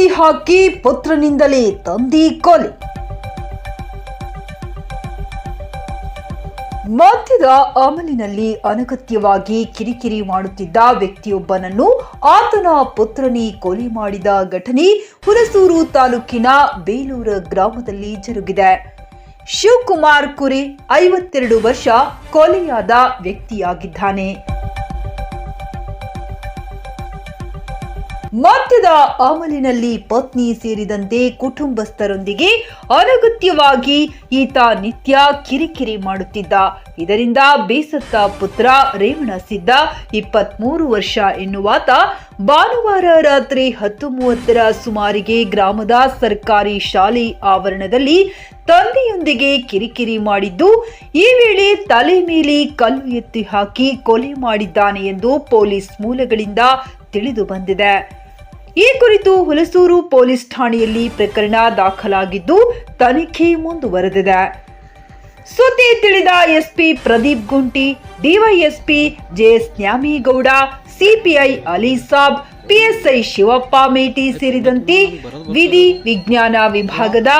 ಎತ್ತಿ ಹಾಕಿ ಪುತ್ರನಿಂದಲೇ ತಂದಿ ಕೊಲೆ. ಮದ್ಯದ ಅಮಲಿನಲ್ಲಿ ಅನಗತ್ಯವಾಗಿ ಕಿರಿಕಿರಿ ಮಾಡುತ್ತಿದ್ದ ವ್ಯಕ್ತಿಯೊಬ್ಬನನ್ನು ಆತನ ಪುತ್ರನಿ ಕೊಲೆ ಮಾಡಿದ ಘಟನೆ ಹುಲಸೂರು ತಾಲೂಕಿನ ಬೇಲೂರು ಗ್ರಾಮದಲ್ಲಿ ಜರುಗಿದೆ. ಶಿವಕುಮಾರ್ ಕುರಿ, ಐವತ್ತೆರಡು ವರ್ಷ ಕೊಲೆಯಾದ ವ್ಯಕ್ತಿಯಾಗಿದ್ದಾನೆ. ಮದ್ಯದ ಅಮಲಿನಲ್ಲಿ ಪತ್ನಿ ಸೇರಿದಂತೆ ಕುಟುಂಬಸ್ಥರೊಂದಿಗೆ ಅನಗತ್ಯವಾಗಿ ಈತ ನಿತ್ಯ ಕಿರಿಕಿರಿ ಮಾಡುತ್ತಿದ್ದ. ಇದರಿಂದ ಬೇಸತ್ತ ಪುತ್ರ ರೇವಣ ಸಿದ್ದ ಇಪ್ಪತ್ಮೂರು ವರ್ಷ ಎನ್ನುವಾತ ಭಾನುವಾರ ರಾತ್ರಿ ಹತ್ತು ಮೂವತ್ತರ ಸುಮಾರಿಗೆ ಗ್ರಾಮದ ಸರ್ಕಾರಿ ಶಾಲೆ ಆವರಣದಲ್ಲಿ ತಂದೆಯೊಂದಿಗೆ ಕಿರಿಕಿರಿ ಮಾಡಿದ್ದು, ಈ ವೇಳೆ ತಲೆ ಮೇಲೆ ಕಲ್ಲು ಎತ್ತಿ ಹಾಕಿ ಕೊಲೆ ಮಾಡಿದ್ದಾನೆ ಎಂದು ಪೊಲೀಸ್ ಮೂಲಗಳಿಂದ ತಿಳಿದು ಬಂದಿದೆ. ಈ ಕುರಿತು ಹುಲಸೂರು ಪೊಲೀಸ್ ಠಾಣೆಯಲ್ಲಿ ಪ್ರಕರಣ ದಾಖಲಾಗಿದ್ದು, ತನಿಖೆ ಮುಂದುವರೆದಿದೆ. ಸುದ್ದಿ ತಿಳಿದ SP Pradeep Gunti, DYSP J S Nyamegowda, CPI Ali Sab, PSI Shivappa Meti ಸೇರಿದಂತೆ ವಿಧಿ ವಿಜ್ಞಾನ ವಿಭಾಗದ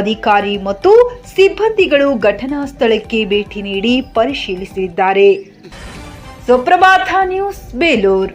ಅಧಿಕಾರಿ ಮತ್ತು ಸಿಬ್ಬಂದಿಗಳು ಘಟನಾ ಸ್ಥಳಕ್ಕೆ ಭೇಟಿ ನೀಡಿ ಪರಿಶೀಲಿಸಿದ್ದಾರೆ. ಸುಪ್ರಭಾತ ನ್ಯೂಸ್ ಬೇಲೂರು.